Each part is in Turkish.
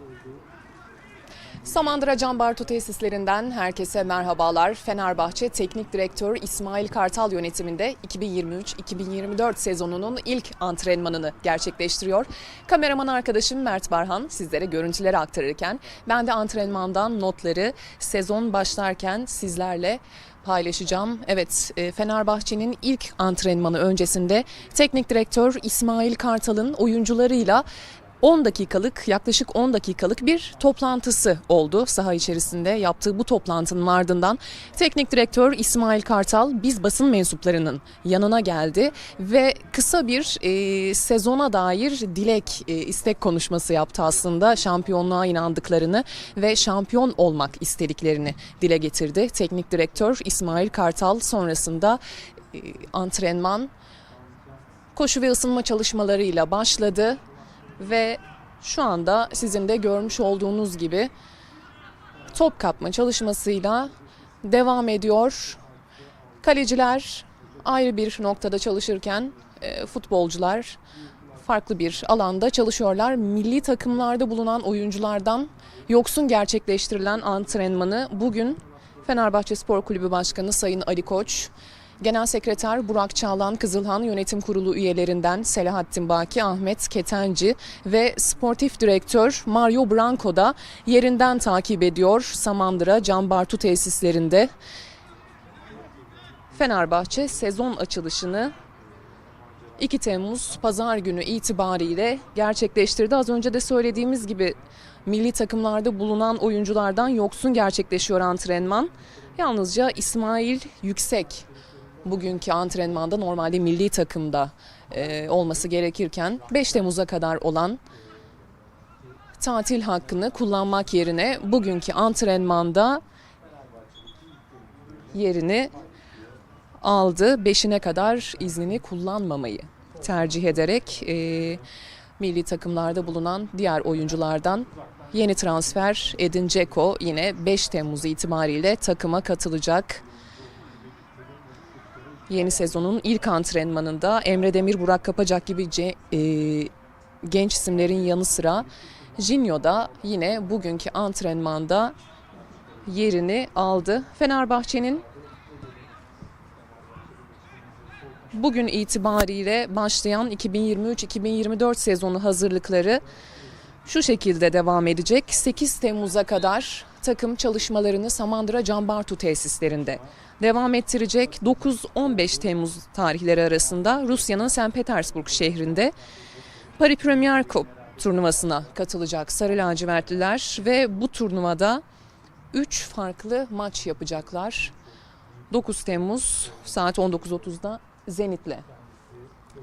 Olduğu Samandıra Can Bartu tesislerinden herkese merhabalar. Fenerbahçe Teknik Direktör İsmail Kartal yönetiminde 2023-2024 sezonunun ilk antrenmanını gerçekleştiriyor. Kameraman arkadaşım Mert Barhan sizlere görüntüleri aktarırken ben de antrenmandan notları sezon başlarken sizlerle paylaşacağım. Evet, e, Fenerbahçe'nin ilk antrenmanı öncesinde teknik direktör İsmail Kartal'ın oyuncularıyla 10 dakikalık yaklaşık 10 dakikalık bir toplantısı oldu. Saha içerisinde yaptığı bu toplantının ardından teknik direktör İsmail Kartal biz basın mensuplarının yanına geldi ve kısa bir e, sezona dair dilek e, istek konuşması yaptı aslında. Şampiyonluğa inandıklarını ve şampiyon olmak istediklerini dile getirdi. Teknik direktör İsmail Kartal sonrasında e, antrenman koşu ve ısınma çalışmalarıyla başladı ve şu anda sizin de görmüş olduğunuz gibi top kapma çalışmasıyla devam ediyor. Kaleciler ayrı bir noktada çalışırken e, futbolcular farklı bir alanda çalışıyorlar. Milli takımlarda bulunan oyunculardan yoksun gerçekleştirilen antrenmanı bugün Fenerbahçe Spor Kulübü Başkanı Sayın Ali Koç, Genel Sekreter Burak Çağlan Kızılhan Yönetim Kurulu üyelerinden Selahattin Baki, Ahmet Ketenci ve Sportif Direktör Mario Branco da yerinden takip ediyor Samandıra Can Bartu tesislerinde. Fenerbahçe sezon açılışını 2 Temmuz pazar günü itibariyle gerçekleştirdi. Az önce de söylediğimiz gibi milli takımlarda bulunan oyunculardan yoksun gerçekleşiyor antrenman. Yalnızca İsmail Yüksek bugünkü antrenmanda normalde milli takımda e, olması gerekirken 5 Temmuz'a kadar olan tatil hakkını kullanmak yerine bugünkü antrenmanda yerini aldı. Beşine kadar iznini kullanmamayı tercih ederek e, milli takımlarda bulunan diğer oyunculardan yeni transfer Edin Dzeko yine 5 Temmuz itibariyle takıma katılacak. Yeni sezonun ilk antrenmanında Emre Demir, Burak Kapacak gibi ce- e, genç isimlerin yanı sıra Jinyo da yine bugünkü antrenmanda yerini aldı. Fenerbahçe'nin bugün itibariyle başlayan 2023-2024 sezonu hazırlıkları şu şekilde devam edecek. 8 Temmuz'a kadar takım çalışmalarını Samandıra Cambartu tesislerinde devam ettirecek. 9-15 Temmuz tarihleri arasında Rusya'nın St. Petersburg şehrinde Paris Premier Cup turnuvasına katılacak Sarı Lacivertliler ve bu turnuvada 3 farklı maç yapacaklar. 9 Temmuz saat 19.30'da Zenit'le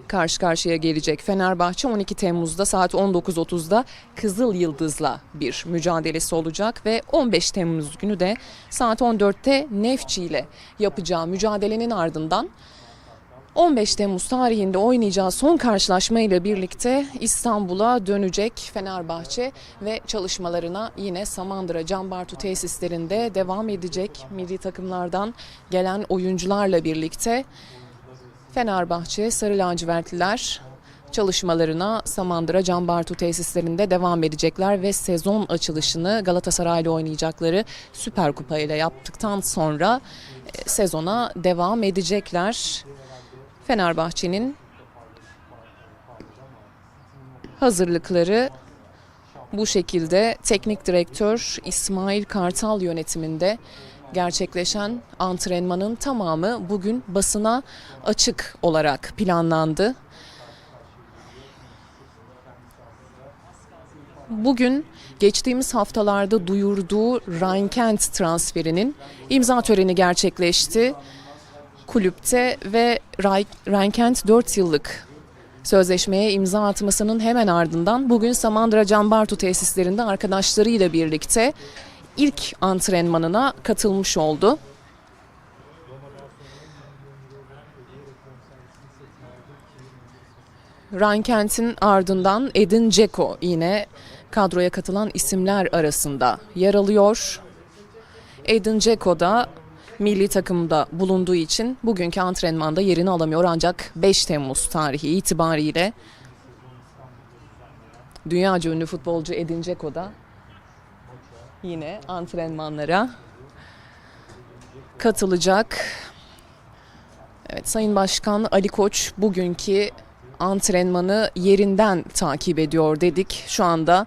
karşı karşıya gelecek. Fenerbahçe 12 Temmuz'da saat 19.30'da Kızıl Yıldız'la bir mücadelesi olacak ve 15 Temmuz günü de saat 14'te Nefçi ile yapacağı mücadelenin ardından 15 Temmuz tarihinde oynayacağı son karşılaşma ile birlikte İstanbul'a dönecek Fenerbahçe ve çalışmalarına yine Samandıra Cambartu tesislerinde devam edecek milli takımlardan gelen oyuncularla birlikte Fenerbahçe Sarı Lacivertliler çalışmalarına Samandıra Can Bartu tesislerinde devam edecekler ve sezon açılışını Galatasaray'la oynayacakları Süper Kupa ile yaptıktan sonra e, sezona devam edecekler. Fenerbahçe'nin hazırlıkları bu şekilde teknik direktör İsmail Kartal yönetiminde gerçekleşen antrenmanın tamamı bugün basına açık olarak planlandı. Bugün geçtiğimiz haftalarda duyurduğu Rheinkent transferinin imza töreni gerçekleşti kulüpte ve Rheinkent 4 yıllık sözleşmeye imza atmasının hemen ardından bugün Samandıra Cambartu tesislerinde arkadaşlarıyla birlikte ilk antrenmanına katılmış oldu. Rankent'in ardından Edin Dzeko yine kadroya katılan isimler arasında yer alıyor. Edin Dzeko da milli takımda bulunduğu için bugünkü antrenmanda yerini alamıyor ancak 5 Temmuz tarihi itibariyle dünyaca ünlü futbolcu Edin Dzeko da yine antrenmanlara katılacak. Evet Sayın Başkan Ali Koç bugünkü antrenmanı yerinden takip ediyor dedik. Şu anda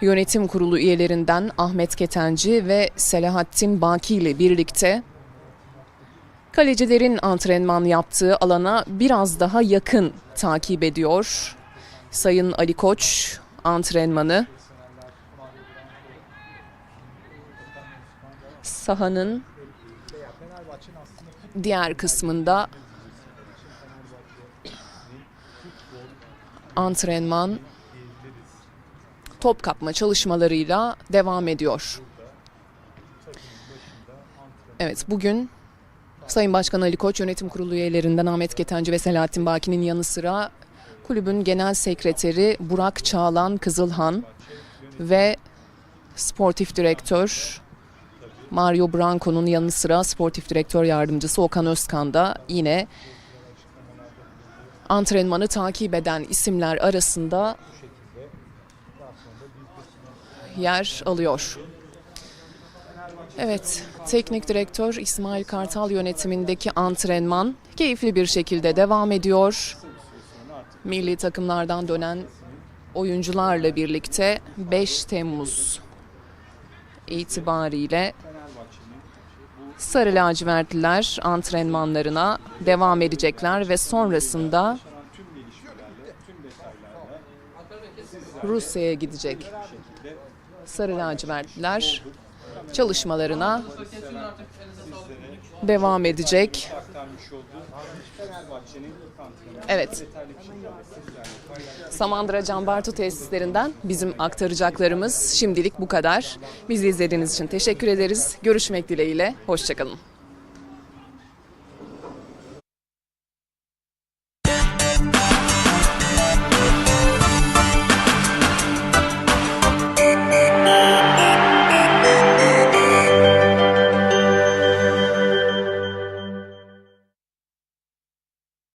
yönetim kurulu üyelerinden Ahmet Ketenci ve Selahattin Baki ile birlikte kalecilerin antrenman yaptığı alana biraz daha yakın takip ediyor. Sayın Ali Koç antrenmanı sahanın diğer kısmında antrenman top kapma çalışmalarıyla devam ediyor. Evet bugün Sayın Başkan Ali Koç yönetim kurulu üyelerinden Ahmet Ketenci ve Selahattin Baki'nin yanı sıra kulübün genel sekreteri Burak Çağlan Kızılhan ve sportif direktör Mario Branco'nun yanı sıra sportif direktör yardımcısı Okan Özkan da yine antrenmanı takip eden isimler arasında yer alıyor. Evet, teknik direktör İsmail Kartal yönetimindeki antrenman keyifli bir şekilde devam ediyor. Milli takımlardan dönen oyuncularla birlikte 5 Temmuz itibariyle Sarı lacivertliler antrenmanlarına devam edecekler ve sonrasında Rusya'ya gidecek. Sarı lacivertliler çalışmalarına devam edecek. Evet. Samandıra Can Bartu tesislerinden bizim aktaracaklarımız şimdilik bu kadar. Bizi izlediğiniz için teşekkür ederiz. Görüşmek dileğiyle. Hoşçakalın.